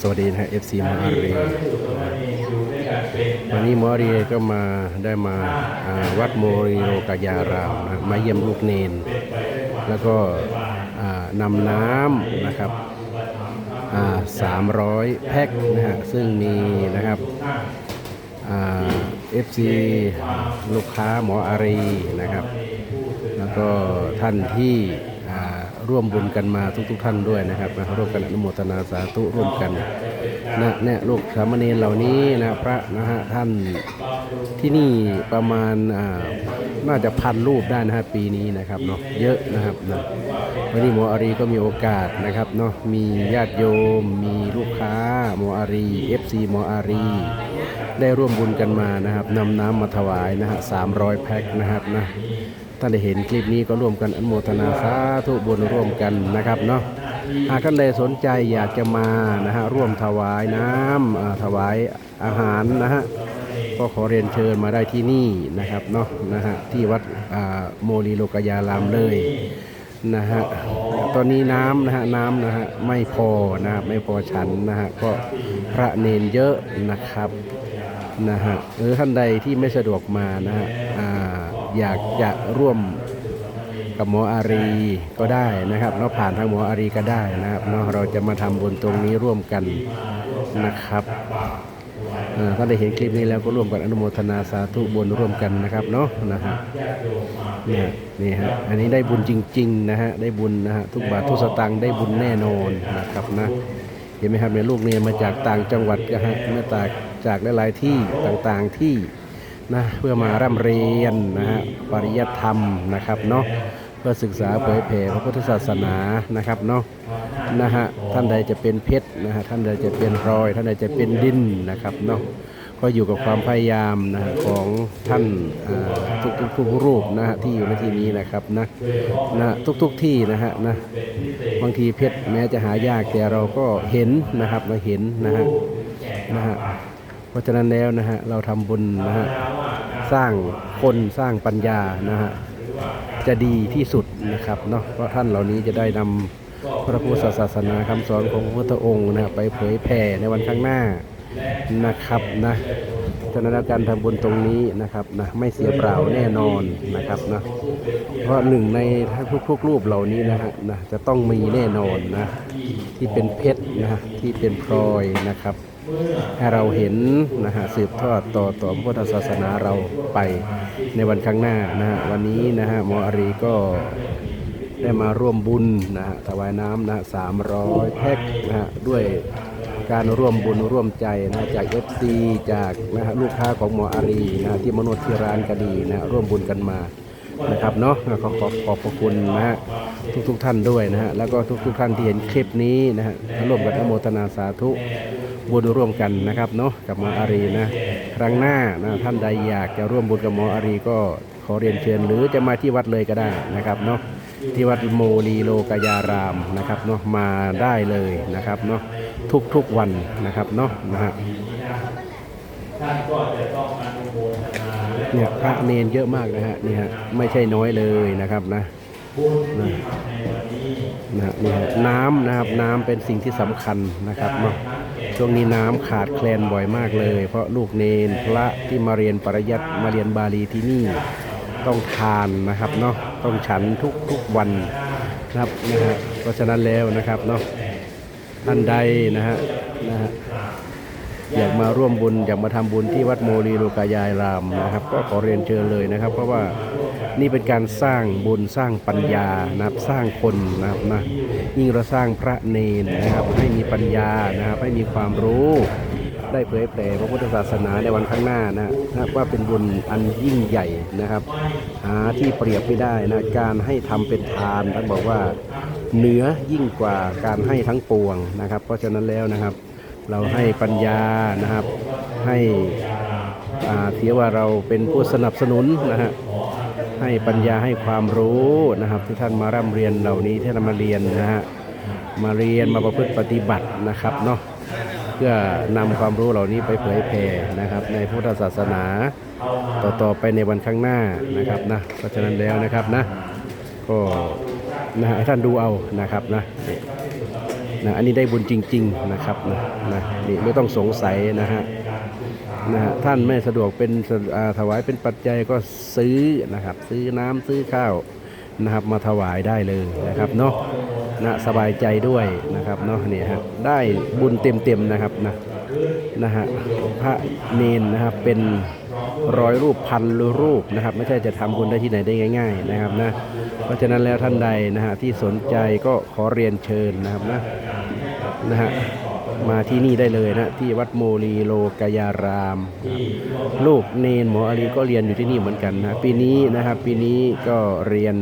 สวัสดีนะฮะ FC มออารีวันนี้มออารีก็มาได้มาอ่าวัดโมริโรกายารามนะมาเยี่ยมลูกเนน แล้วก็อ่านำน้ำนะครับสามร้อยแพ็คนะฮะซึ่งมีนะครับเอฟซีลูกค้าหมออารีนะครับ แล้วก็ท่านที่อ่า ร่วมบุญกันมาทุกๆทท่านด้วยนะครับนะร่วมกันอนุโมทนาสาธุร่วมกันนะเนี่ยลูกสามเณรเหล่านี้นะพระนะฮะท่านที่นี่ประมาณอ่าน่าจะพันรูปได้นะฮะปีนี้นะครับเนาะเยอะนะครับนะวันนี้หมออารีก็มีโอกาสนะครับเนาะมีญาติโยม มีลูกค้าหมออารี FC หมออารีได้ร่วมบุญกันมานะครับนำน้ำมาถวายนะฮะ300แพ็คนะครับนะ ท่านได้เห็นคลิปนี้ก็ร่วมกันอนุโมทนาสาธุบุญร่วมกันนะครับเนาะหากท่านใดสนใจอยากจะมานะฮะร่วมถวายน้ำถวายอาหารนะฮะก็ขอเรียนเชิญมาได้ที่นี่นะครับเนาะนะฮะที่วัดโมลีโลกยารามเลยนะฮะตอนนี้น้ำนะฮะน้ำนะฮะไม่พอนะฮะไม่พอฉันนะฮะก็พระเนนเยอะนะครับนะฮะหรือท่านใดที่ไม่สะดวกมานะฮะ อยากจะร่วมกับหมออารีก็ได้นะครับเนาผ่านทางหมออารีก็ได้นะครับเนาะเราจะมาทำบุญตรงนี้ร่วมกันนะครับอ่อถ้าได้เห็นคลิปนี้แล้วก็ร่วมกันอนุโมทนาสาธุบุญร่วมกันนะครับเนาะนะฮะเนี่นี่ฮะอันนี้ได้บุญจริงๆนะฮะได้บุญนะฮะทุกบาททุกสตางค์ได้บุญแน่นอนนะครับนะเห็นไหมครับเนี่ยลูกเนี่ยมาจากต่างจังหวัดนะฮะมาจากจากหลายๆที่ต่างๆที่ นะเพื่อมาร่ำเรียนนะฮะปริยธรรมนะครับเนาะเพื่อศึกษาเผยแผ่พระพุทธศาสนานะครับเนาะนะฮะท่านใดจะเป็นเพชรนะฮะท่านใดจะเป็นพลอย ท่านใดจะเป็นดินนะครับเนาะก็อยู่กับความพยายามนะของท่านทุกทุกทุกรูปนะฮะที่อยู่ในที่นี้นะครับนะนะทุกทุกที่นะฮะนะบางทีเพชรแม้จะหายากแต่เราก็เห็นนะครับเราเห็นนะฮะนะฮะ เพราะฉะนั้นแล้วนะฮะเราทำบุญนะฮะสร้างคนสร้างปัญญานะฮะจะดีที่สุดนะครับเนาะเพราะท่านเหล่านี้จะได้นำพระพุทธศาสนาคำสอนของพระพุทธองค์นะฮะไปเผยแผ่ในวันข้างหน้านะครับนะฉะนั้นการทำบุญตรงนี้นะครับนะไม่เสียเปล่าแน่นอนนะครับนะเพราะหนึ่งในทุกๆรูปเหล่านี้นะฮะนะจะต้องมีแน่นอนนะที่เป็นเพชรนะที่เป็นพลอยนะครับ ให้เราเห็นนะฮะสืบทอดต่อต่อพุทธศาสนาเราไปในวันข้างหน้านะฮะวันนี้นะฮะหมออรีก็ได้มาร่วมบุญนะฮะถวายน้ำนะสามร้อยแพ็คนะฮะด้วยการร่วมบุญร่วมใจนะจากเอฟซีจากนะฮะลูกค้าของหมออารีนะที่มโนที่ร้านก็ดีนะร่วมบุญกันมา นะครับเนาะขอขอขอบพระคุณนะฮะทุกทุกๆท่านด้วยนะฮะแล้วก็ทุกทุกๆท่านที่เห็นคลิปนี้นะฮะร่วมกันอนุโมทนาสาธุบุญร่วมกันนะครับเนาะกับหมออารีนะครั้งหน้านะท่านใดอยากจะร่วมบุญกับหมออารีก็ขอเรียนเชิญหรือจะมาที่วัดเลยก็ได้นะครับเนาะที่วัดโมลีโลกยารามนะครับเนาะมาได้เลยนะครับเนาะทุกๆวันนะครับเนาะนะฮะท่านก็จะต้องมาบูร เนี่ยพระเนนเยอะมากนะฮะนี่ฮะไม่ใช่น้อยเลยนะครับนะนะนะนี่ฮะน้ำนะครับน้ำเป็นสิ่งที่สำคัญนะครับเนาะช่วงนี้น้ำขาดแคลนบ่อยมากเลย เพราะลูกเนนพระที่มาเรียนปริยัติมาเรียนบาลีที่นี่ต้องทานนะครับเนาะต้องฉันทุกทุกวันนะครับนะฮะเพราะฉะนั้นแล้วนะครับเนาะท่านใดนะฮะนะฮะ อยากมาร่วมบุญอยากมาทำบุญที่วัดโมลีโลกายายรามนะครับ ก็ขอเรียนเชิญเลยนะครับ เพราะว่านี่เป็นการสร้างบุญสร้างปัญญานะครับสร้างคนนะครับนะยิ่งเราสร้างพระเนนนะครับ ให้มีปัญญานะครับให้มีความรู้ได้เผยแผ่พระพุทธศาสนาในวันข้างหน้านะนะว่าเป็นบุญอันยิ่งใหญ่นะครับ หาที่เปรียบไม่ได้นะการให้ทำเป็นทานท่านบอกว่าเหนือยิ่งกว่าการให้ทั้งปวงนะครับ เพราะฉะนั้นแล้วนะครับ เราให้ปัญญานะครับ ให้อ่าถือว่าเราเป็นผู้สนับสนุนนะฮะให้ปัญญาให้ความรู้นะครับ ที่ท่านมาร่ำเรียนเหล่านี้ที่ท่านมาเรียนนะฮะมาเรียนมาประพฤติปฏิบัตินะครับเนาะเพื่อนำความรู้เหล่านี้ไปเผยแผ่นะครับ ในพุทธศาสนาต่อๆไปในวันข้างหน้านะครับนะเพราะฉะนั้นแล้วนะครับนะก็นะฮะให้ท่านดูเอานะครับนะ นะอันนี้ได้บุญจริง ๆนะครับนะนะนี่ไม่ต้องสงสัยนะฮะนะฮะท่านไม่สะดวกเป็นอาถวายเป็นปัจจัยก็ซื้อนะครับ ซื้อน้ำซื้อข้าวนะครับ มาถวายได้เลยนะครับเนาะนะสบายใจด้วยนะครับเนาะนี่ฮะได้บุญเต็มๆนะครับนะนะฮะพระเนนนะครับเป็นร้อยรูปพันรูปนะครับ ไม่ใช่จะทำบุญได้ที่ไหนได้ง่าย ๆ นะครับนะ เพราะฉะนั้นแล้วท่านใดนะฮะที่สนใจก็ขอเรียนเชิญนะครับนะนะฮะมาที่นี่ได้เลยนะที่วัดโมลีโลกายาราม ลูกเนนหมออาลีก็เรียนอยู่ที่นี่เหมือนกันนะปีนี้นะครับปีนี้ก็เรียน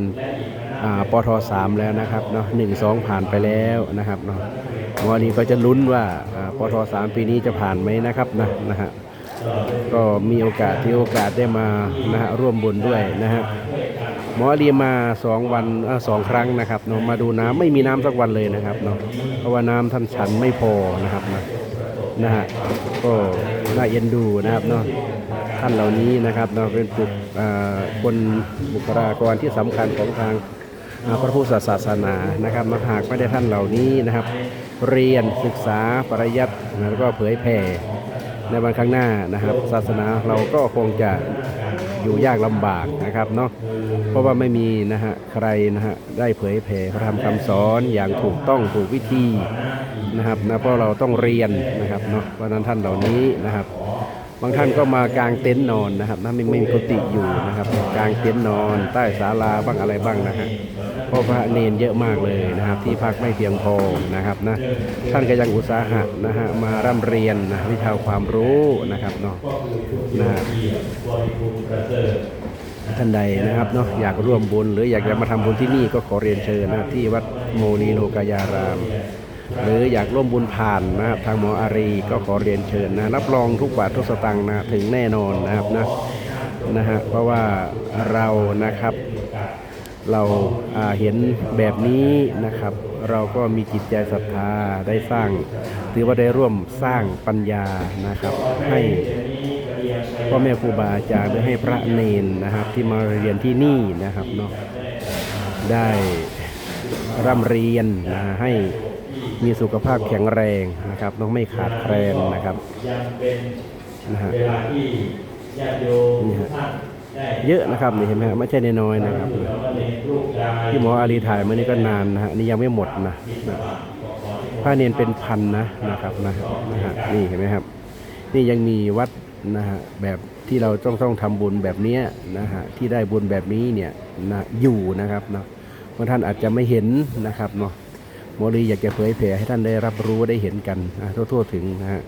ปทสามแล้วนะครับเนาะหนึ่งสองผ่านไปแล้วนะครับเนาะหมออาลีก็จะลุ้นว่าอ่าปทสามปีนี้จะผ่านไหมนะครับนะนะฮะก็มีโอกาสที่โอกาสได้มานะฮะร่วมบุญด้วยนะฮะ หมออาลีมาสองวันอสองครั้งนะครับเนาะมาดูน้ำไม่มีน้ำสักวันเลยนะครับเนาะเพราะว่าน้ำท่านฉันไม่พอนะครับนะนะฮะก็น่าเอ็นดูนะครับเนาะท่านเหล่านี้นะครับเนาะเป็นบุคอ่าคนบุคลากรที่สำคัญของทางพระพุทธศาสนานะครับมาหากไม่ได้ท่านเหล่านี้นะครับ เรียนศึกษาปริยัติแล้วก็เผยแผ่ในวันข้างหน้านะครับ ศาสนาเราก็คงจะอยู่ยากลำบากนะครับเนาะ ราะว่าไม่มีนะฮะใครนะฮะได้เผยแผ่พระธรรมคำสอนอย่างถูกต้องถูกวิธีนะครับนะเพราะเราต้องเรียนนะครับเนาะเพราะนั้นท่านเหล่านี้นะครับบางท่านก็มากางเต็นท์นอนนะครับนะไม่ไม่มีกุฏิอยู่นะครับกางเต็นท์นอน ใต้ศาลาบ้างอะไรบ้างนะฮะเพราะพระเนนเยอะมากเลยนะครับ ที่พักไม่เพียงพอนะครับนะท่านก็ยังอุตสาหะนะฮะมาร่ำเรียนนะวิชาความรู้นะครับเนาะนะ ท่านใดนะครับเนาะอยากร่วมบุญ หรืออยากจะมาทำบุญที่นี่ก็ขอเรียนเชิญนะที่วัดโมนีโลกายาราม หรืออยากร่วมบุญผ่านนะครับทางหมออารีก็ขอเรียนเชิญนะรับรองทุกบาททุกสตางค์นะถึงแน่นอนนะครับนะนะฮะเพราะว่าเรานะครับเราาเห็นแบบนี้นะครับ เราก็มีจิตใจศรัทธาได้สร้าง ถือว่าได้ร่วมสร้างปัญญานะครับให้ พ่อแม่ครูบาอาจารย์หรือให้พระเนนนะครับ ที่มาเรียนที่นี่นะครับเนาะได้ร่ำเรียนนะให้มีสุขภาพแข็งแรงนะครับต้องไม่ขาดแคลนนะครับนะฮะนี่ฮะเยอะนะครับนี่เห็นไหมฮะไม่ใช่น้อยนะครับ ที่หมออาลีถ่ายมานี่ก็นานนะฮะนี่ยังไม่หมดนะนะผ้าเนียนเป็นพันนะนะครับนะนะฮะนี่เห็นไหมครับ นี่ยังมีวัด นะฮะแบบที่เราต้องต้องทำบุญแบบนี้นะฮะที่ได้บุญแบบนี้เนี่ยนะอยู่นะครับเนาะบางท่านอาจจะไม่เห็นนะครับเนาะโมลีอยากจะเผยแผ่ให้ท่านได้รับรู้ได้เห็นกันนะทั่วถึงนะฮะ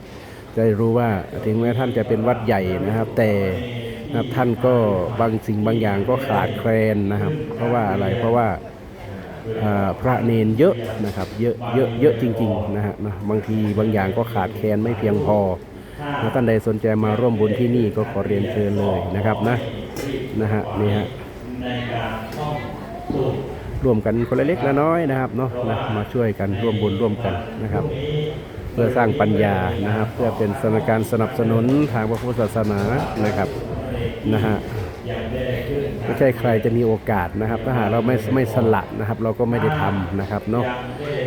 จะได้รู้ว่าถึงแม้ท่านจะเป็นวัดใหญ่นะครับ แต่นะท่านก็บางสิ่งบางอย่างก็ขาดแคลนนะครับ เพราะว่าอะไรเพราะว่าอ่าพระเนนเยอะนะครับ เยอะเยอะเยอะจริงๆนะฮะนะบางทีบางอย่างก็ขาดแคลนไม่เพียงพอ นะท่านใดสนใจมาร่วมบุญที่นี่ก็ขอเรียนเชิญเลยนะครับนะนะฮะนี่ฮะร่วมกันคนละเล็กละน้อยนะครับเนาะนะมาช่วยกันร่วมบุญร่วมกันนะครับ เพื่อสร้างปัญญานะครับ เพื่อเป็นสถานการสนับสนุนทางพระพุทธศาสนานะครับนะฮะ ไม่ใช่ใครจะมีโอกาสนะครับ ถ้าหากเราไม่ไม่สละนะครับ เราก็ไม่ได้ทำนะครับเนาะ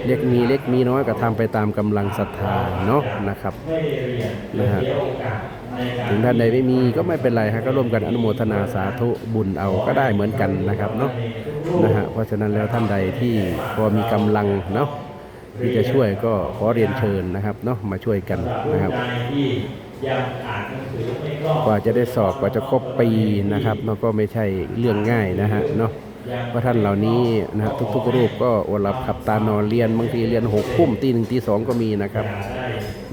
เล็กมีเล็กมีน้อยก็ทำไปตามกำลังศรัทธาเนาะนะครับนะฮะถึงท่านใดไม่มีก็ไม่เป็นไรฮะก็ร่วมกันอนุโมทนาสาธุบุญเอาก็ได้เหมือนกันนะครับเนาะนะฮะเพราะฉะนั้นแล้วท่านใดที่พอมีกำลังเนาะที่จะช่วยก็ขอเรียนเชิญนะครับเนาะมาช่วยกันนะครับ กว่าจะได้สอบกว่าจะครบปีนะครับเนาะก็ไม่ใช่เรื่องง่ายนะฮะเนาะเพราะท่านเหล่านี้นะฮะทุกๆรูปก็อดหลับขับตานอนเรียนบางทีเรียนหกทุ่มตีหนึ่งตีสองก็มีนะครับ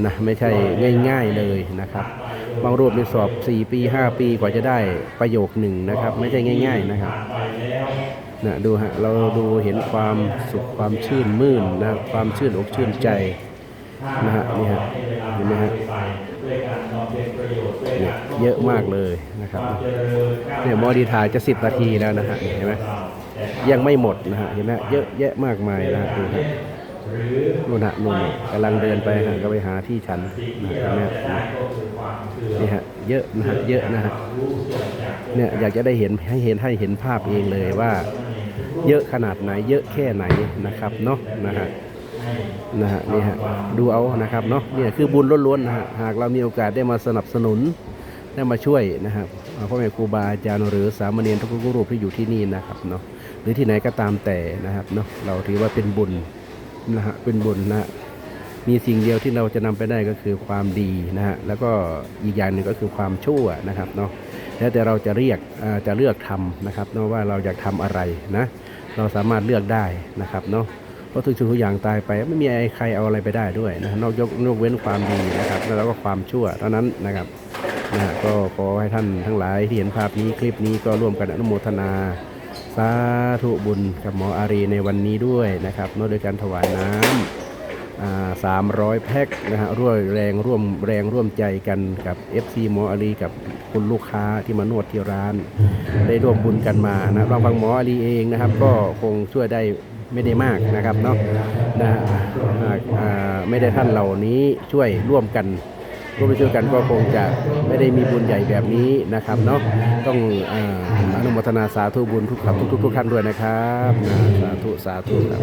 นะไม่ใช่ง่าย ๆเลยนะครับบางรูปในสอบ 4 ปี 5 ปีกว่าจะได้ประโยคหนึ่งนะครับ ไม่ใช่ง่าย ๆนะครับนะดูฮะเราดูเห็นความสุขความชื่นมื่นนะความชื่นอกชื่นใจนะฮะนี่ฮะเห็นไหมฮะ เนี่ยเยอะมากเลยนะครับเนี่ยมอดีถ่ายจะ10นาทีแล้วนะฮะเห็นไหมยังไม่หมดนะฮะเห็นไหมเยอะแยะมากมายนะฮะดูฮะนู่นฮะนู่นน่ะกำลังเดินไปฮะก็ไปหาที่ฉันนะเนี่ยนี่ฮะเยอะนะฮะเยอะนะฮะเนี่ยอยากจะได้เห็นให้เห็นให้เห็นภาพเองเลยว่า เยอะขนาดไหน เยอะแค่ไหนนะครับเนาะนะฮะ นะฮะนี่ฮะดูเอานะครับเนาะเนี่ยคือบุญล้วนๆนะฮะหากเรามีโอกาสได้มาสนับสนุนได้มาช่วยนะครับอ่าพ่อแม่ครูบาอาจารย์หรือสามเณรทุกรูปที่อยู่ที่นี่นะครับเนาะหรือที่ไหนก็ตามแต่นะครับเนาะเราถือว่าเป็นบุญนะฮะเป็นบุญนะมีสิ่งเดียวที่เราจะนำไปได้ก็คือความดีนะฮะแล้วก็อีกอย่างหนึ่งก็คือความชั่วนะครับเนาะแล้วแต่เราจะเรียกจะเลือกทำนะครับเนาะว่าเราอยากทำอะไรนะเราสามารถเลือกได้นะครับเนาะ เพราะทุกสิ่งทุกอย่างตายไป ไม่มีใครเอาอะไรไปได้ด้วยนะนอกยกนอกเว้นความดีนะครับ แล้วก็ความชั่วเท่านั้นนะครับนะก็ขอให้ท่านทั้งหลายที่เห็นภาพนี้คลิปนี้ก็ร่วมกันอนุโมทนาสาธุบุญกับหมออารีในวันนี้ด้วยนะครับเมื่อโดยการถวายน้ำสามร้อยแพ็คนะฮะร่วมแรงร่วมแรงร่วมใจกันกับ FC หมออารีกับคุณลูกค้าที่มานวดที่ร้าน ได้ร่วมบุญกันมานะบางบางหมออารีเองนะครับ ก็คงช่วยได้ ไม่ได้มากนะครับเนาะนะฮะไม่ได้ท่านเหล่านี้ช่วยร่วมกันร่วมไปช่วยกันก็คงจะไม่ได้มีบุญใหญ่แบบนี้นะครับเนาะต้องอนุโมทนาสาธุบุญทุกครับทุกทุกท่านด้วยนะครับสาธุสาธุครับ